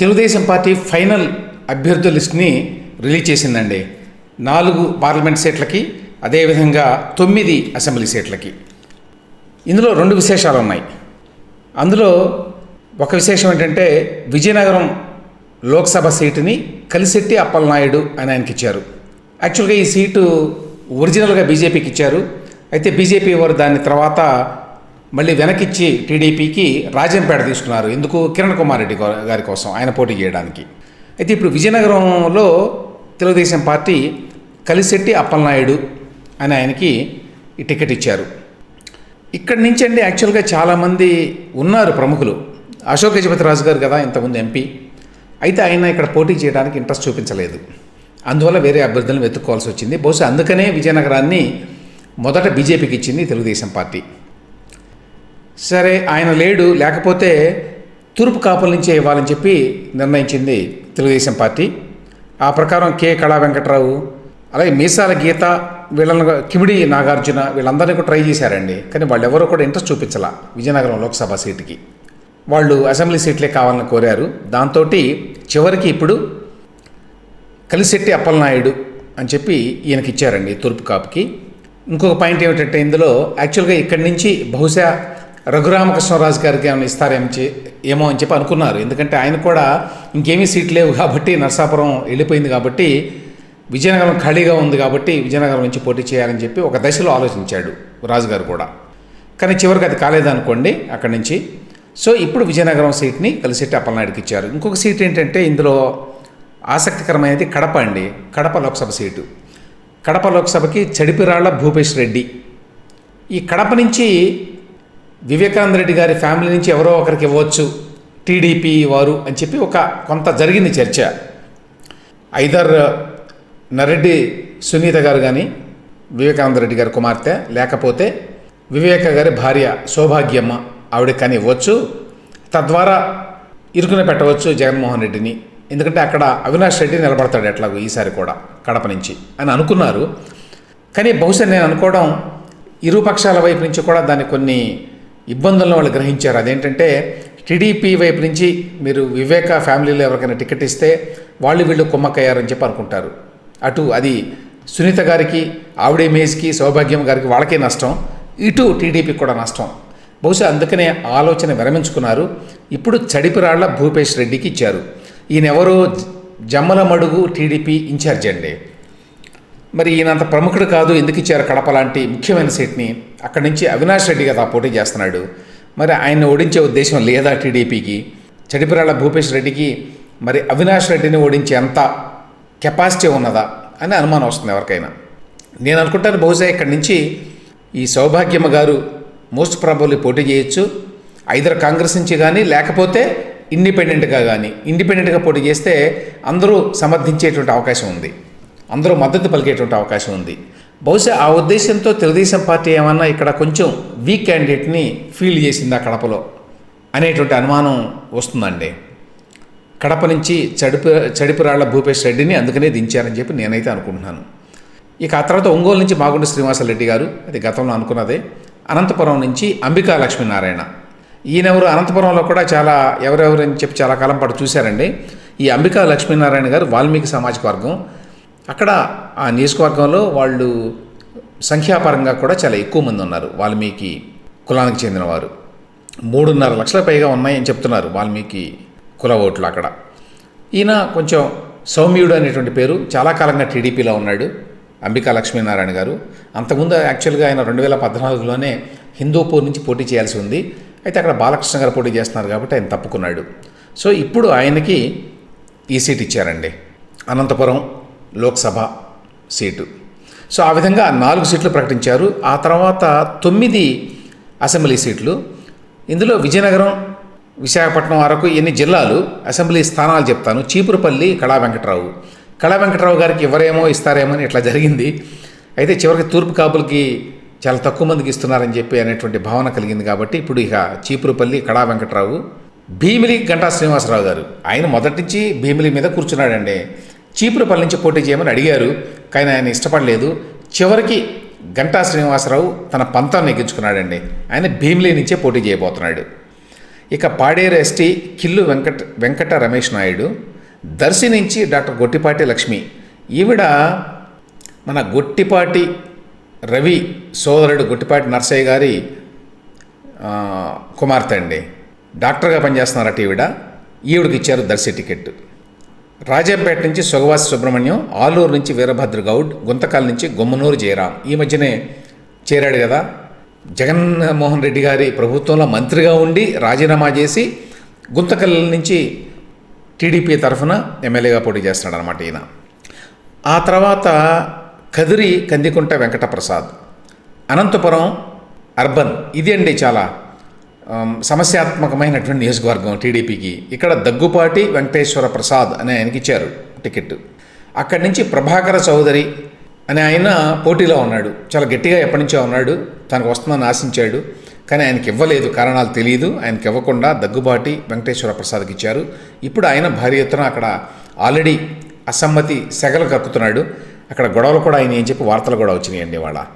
Telugu Desam party final అభ్యర్థుల లిస్ట్ని release చేసిందండి. నాలుగు పార్లమెంట్ సీట్లకి అదేవిధంగా తొమ్మిది అసెంబ్లీ సీట్లకి. ఇందులో రెండు విశేషాలు ఉన్నాయి. అందులో ఒక విశేషం ఏంటంటే విజయనగరం లోక్సభ సీటుని కలిసెట్టి అప్పలనాయుడు అని ఆయనకి ఇచ్చారు. యాక్చువల్గా ఈ సీటు ఒరిజినల్గా బీజేపీకి ఇచ్చారు. అయితే బీజేపీ వారు దాని తర్వాత మళ్ళీ వెనకిచ్చి టీడీపీకి రాజంపేట తీసుకున్నారు. ఎందుకు? కిరణ్ కుమార్ రెడ్డి గారి కోసం ఆయన పోటీ చేయడానికి. అయితే ఇప్పుడు విజయనగరంలో తెలుగుదేశం పార్టీ కలిశెట్టి అప్పలనాయుడు అని ఆయనకి ఈ టికెట్ ఇచ్చారు. ఇక్కడి నుంచి అండి యాక్చువల్గా చాలామంది ఉన్నారు ప్రముఖులు. అశోక్ గజపతి రాజు గారు కదా ఇంతకుముందు ఎంపీ. అయితే ఆయన ఇక్కడ పోటీ చేయడానికి ఇంట్రెస్ట్ చూపించలేదు. అందువల్ల వేరే అభ్యర్థులను వెతుక్కోవాల్సి వచ్చింది. బహుశా అందుకనే విజయనగరాన్ని మొదట బీజేపీకి ఇచ్చింది తెలుగుదేశం పార్టీ. సరే ఆయన లేడు లేకపోతే తూర్పు కాపుల నుంచే ఇవ్వాలని చెప్పి నిర్ణయించింది తెలుగుదేశం పార్టీ. ఆ ప్రకారం కె. కళా వెంకట్రావు అలాగే మీసాల గీత వీళ్ళని కిమిడి నాగార్జున వీళ్ళందరినీ కూడా ట్రై చేశారండి. కానీ వాళ్ళు ఎవరూ కూడా ఇంట్రెస్ట్ చూపించాల విజయనగరం లోక్సభ సీటుకి. వాళ్ళు అసెంబ్లీ సీట్లే కావాలని కోరారు. దాంతో చివరికి ఇప్పుడు కలిశెట్టి అప్పలనాయుడు అని చెప్పి ఈయనకి ఇచ్చారండి తూర్పు కాపుకి. ఇంకొక పాయింట్ ఏమిటంటే ఇందులో యాక్చువల్గా ఇక్కడి నుంచి బహుశా రఘురామకృష్ణరాజు గారికి ఏమైనా ఇస్తారేమో ఏమో అని చెప్పి అనుకున్నారు. ఎందుకంటే ఆయన కూడా ఇంకేమీ సీట్ లేవు కాబట్టి నరసాపురం వెళ్ళిపోయింది కాబట్టి విజయనగరం ఖాళీగా ఉంది కాబట్టి విజయనగరం నుంచి పోటీ చేయాలని చెప్పి ఒక దశలో ఆలోచించాడు రాజుగారు కూడా. కానీ చివరికి అది కాలేదనుకోండి అక్కడి నుంచి. సో ఇప్పుడు విజయనగరం సీట్ని కలిసెట్టి అప్పలనాయుడికి ఇచ్చారు. ఇంకొక సీట్ ఏంటంటే ఇందులో ఆసక్తికరమైనది కడప అండి. కడప లోక్సభ సీటు. కడప లోక్సభకి చడిపిరాళ్ళ భూపేష్ రెడ్డి. ఈ కడప నుంచి వివేకానంద రెడ్డి గారి ఫ్యామిలీ నుంచి ఎవరో ఒకరికి ఇవ్వచ్చు టీడీపీ వారు అని చెప్పి ఒక కొంత జరిగింది చర్చ. ఐదర్ నరెడ్డి సునీత గారు కానీ వివేకానంద రెడ్డి గారి కుమార్తె లేకపోతే వివేక గారి భార్య సౌభాగ్యమ్మ ఆవిడకి కానీ ఇవ్వచ్చు. తద్వారా ఇరుకున పెట్టవచ్చు జగన్మోహన్ రెడ్డిని. ఎందుకంటే అక్కడ అవినాష్ రెడ్డి నిలబడతాడు ఎట్లాగో ఈసారి కూడా కడప నుంచి అని అనుకున్నారు. కానీ బహుశా నేను అనుకోవడం ఇరు పక్షాల వైపు నుంచి కూడా దాన్ని కొన్ని ఇబ్బందులను వాళ్ళు గ్రహించారు. అదేంటంటే టీడీపీ వైపు నుంచి మీరు వివేక ఫ్యామిలీలో ఎవరికైనా టికెట్ ఇస్తే వాళ్ళు వీళ్ళు కుమ్మక్కయ్యారని చెప్పి అనుకుంటారు. అటు అది సునీత గారికి ఆవిడ ఇమేజ్కి సౌభాగ్యం గారికి వాళ్ళకే నష్టం. ఇటు టీడీపీకి కూడా నష్టం. బహుశా అందుకనే ఆలోచన విరమించుకున్నారు. ఇప్పుడు చడిపిరాళ్ళ భూపేష్ రెడ్డికి ఇచ్చారు. ఈయన ఎవరు జమ్మల మడుగు టీడీపీ ఇన్ఛార్జ్ అండి. మరి ఈయనంత ప్రముఖుడు కాదు ఎందుకు ఇచ్చారు కడప లాంటి ముఖ్యమైన సీట్ని? అక్కడి నుంచి అవినాష్ రెడ్డి కదా పోటీ చేస్తున్నాడు. మరి ఆయన్ని ఓడించే ఉద్దేశం లేదా టీడీపీకి? చడిపిరాళ్ళ భూపేష్ రెడ్డికి మరి అవినాష్ రెడ్డిని ఓడించే అంత కెపాసిటీ ఉన్నదా అని అనుమానం వస్తుంది ఎవరికైనా. నేను అనుకుంటాను బహుశా ఇక్కడి నుంచి ఈ సౌభాగ్యమ్మ గారు మోస్ట్ ప్రాబబ్లీ పోటీ చేయొచ్చు. ఐదర్ కాంగ్రెస్ నుంచి కానీ లేకపోతే ఇండిపెండెంట్గా కానీ ఇండిపెండెంట్గా పోటీ చేస్తే అందరూ సమర్థించేటువంటి అవకాశం ఉంది. అందరూ మద్దతు పలికేటువంటి అవకాశం ఉంది. బహుశా ఆ ఉద్దేశంతో తెలుగుదేశం పార్టీ ఏమన్నా ఇక్కడ కొంచెం వీక్ క్యాండిడేట్ని ఫీల్డ్ ఆ కడపలో అనేటువంటి అనుమానం వస్తుందండి. కడప నుంచి చడిపి చడిపిరాళ్ళ భూపేష్ రెడ్డిని అందుకనే దించారని చెప్పి నేనైతే అనుకుంటున్నాను. ఇక ఆ తర్వాత ఒంగోలు నుంచి మాగుంట శ్రీనివాసరెడ్డి గారు అది గతంలో అనుకున్నదే అనంతపురం నుంచి అంబికా లక్ష్మీనారాయణ. ఈయనెవరు అనంతపురంలో కూడా చాలా ఎవరెవరని చెప్పి చాలా కాలం పాటు చూశారండి. ఈ అంబికా లక్ష్మీనారాయణ గారు వాల్మీకి సామాజిక వర్గం అక్కడ ఆ నియోజకవర్గంలో వాళ్ళు సంఖ్యాపరంగా కూడా చాలా ఎక్కువ మంది ఉన్నారు. వాల్మీకి కులానికి చెందినవారు. మూడున్నర లక్షల పైగా ఉన్నాయని చెప్తున్నారు వాల్మీకి కుల ఓట్లు అక్కడ. ఈయన కొంచెం సౌమ్యుడు అనేటువంటి పేరు. చాలా కాలంగా టీడీపీలో ఉన్నాడు. అంబికా లక్ష్మీనారాయణ గారు. అంతకుముందు యాక్చువల్గా ఆయన రెండు వేల పద్నాలుగులోనే హిందూపూర్ నుంచి పోటీ చేయాల్సి ఉంది. అయితే అక్కడ బాలకృష్ణ గారు పోటీ చేస్తున్నారు కాబట్టి ఆయన తప్పుకున్నాడు. సో ఇప్పుడు ఆయనకి ఈ సీట్ ఇచ్చారండి. అనంతపురం లోక్సభ సీటు. సో ఆ విధంగా నాలుగు సీట్లు ప్రకటించారు. ఆ తర్వాత తొమ్మిది అసెంబ్లీ సీట్లు. ఇందులో విజయనగరం విశాఖపట్నం వరకు ఎన్ని జిల్లాలు? అసెంబ్లీ స్థానాలు చెప్తాను. చీపురుపల్లి కళా వెంకటరావు కళా వెంకటరావు గారికి ఎవరేమో ఇస్తారేమో అని ఇట్లా జరిగింది. అయితే చివరికి తూర్పు కాపులకి చాలా తక్కువ మందికి ఇస్తున్నారని చెప్పి అనేటువంటి భావన కలిగింది కాబట్టి ఇప్పుడు ఇక చీపురుపల్లి కళా వెంకటరావు భీమిలి గంటా శ్రీనివాసరావు గారు. ఆయన మొదటి నుంచి భీమిలి మీద కూర్చున్నాడండి. చీపురుపల్లి నుంచి పోటీ చేయమని అడిగారు. కానీ ఆయన ఇష్టపడలేదు. చివరికి గంటా శ్రీనివాసరావు తన పంతాన్ని ఎక్కించుకున్నాడండి. ఆయన భీమిలి నుంచే పోటీ చేయబోతున్నాడు. ఇక పాడేరు ఎస్టీ కిల్లు వెంకట వెంకట రమేష్ నాయుడు దర్శి నుంచి డాక్టర్ గొట్టిపాటి లక్ష్మి. ఈవిడ మన గొట్టిపాటి రవి సోదరుడు గొట్టిపాటి నర్సయ్య గారి కుమార్తె అండి. డాక్టర్గా పనిచేస్తున్నారట ఈవిడ. ఈవిడికి ఇచ్చారు దర్శి టికెట్ రాజంపేట నుంచి సుగవాసి సుబ్రహ్మణ్యం ఆలూరు నుంచి వీరభద్ర గౌడ్ గుంతకాల నుంచి గుమ్మనూరు జయరాం. ఈ మధ్యనే చేరాడు కదా. జగన్మోహన్ రెడ్డి గారి ప్రభుత్వంలో మంత్రిగా ఉండి రాజీనామా చేసి గుంతకల్ నుంచి టీడీపీ తరఫున ఎమ్మెల్యేగా పోటీ చేస్తున్నాడు అనమాట ఈయన. ఆ తర్వాత కదిరి కందికుంట వెంకటప్రసాద్ అనంతపురం అర్బన్ ఇది అండి చాలా సమస్యాత్మకమైనటువంటి నియోజకవర్గం టీడీపీకి. ఇక్కడ దగ్గుపాటి వెంకటేశ్వర ప్రసాద్ అనే ఆయనకి ఇచ్చారు టికెట్. అక్కడి నుంచి ప్రభాకర చౌదరి అనే ఆయన పోటీలో ఉన్నాడు. చాలా గట్టిగా ఎప్పటి నుంచో ఉన్నాడు. తనకు వస్తుందని ఆశించాడు. కానీ ఆయనకి ఇవ్వలేదు. కారణాలు తెలియదు ఆయనకి ఇవ్వకుండా దగ్గుబాటి వెంకటేశ్వర ప్రసాద్కి ఇచ్చారు. ఇప్పుడు ఆయన భారీ ఎత్తున అక్కడ ఆల్రెడీ అసమ్మతి సెగలు కక్కుతున్నాడు. అక్కడ గొడవలు కూడా ఆయన ఏం చెప్పి వార్తలు కూడా వచ్చినాయండి వాళ్ళ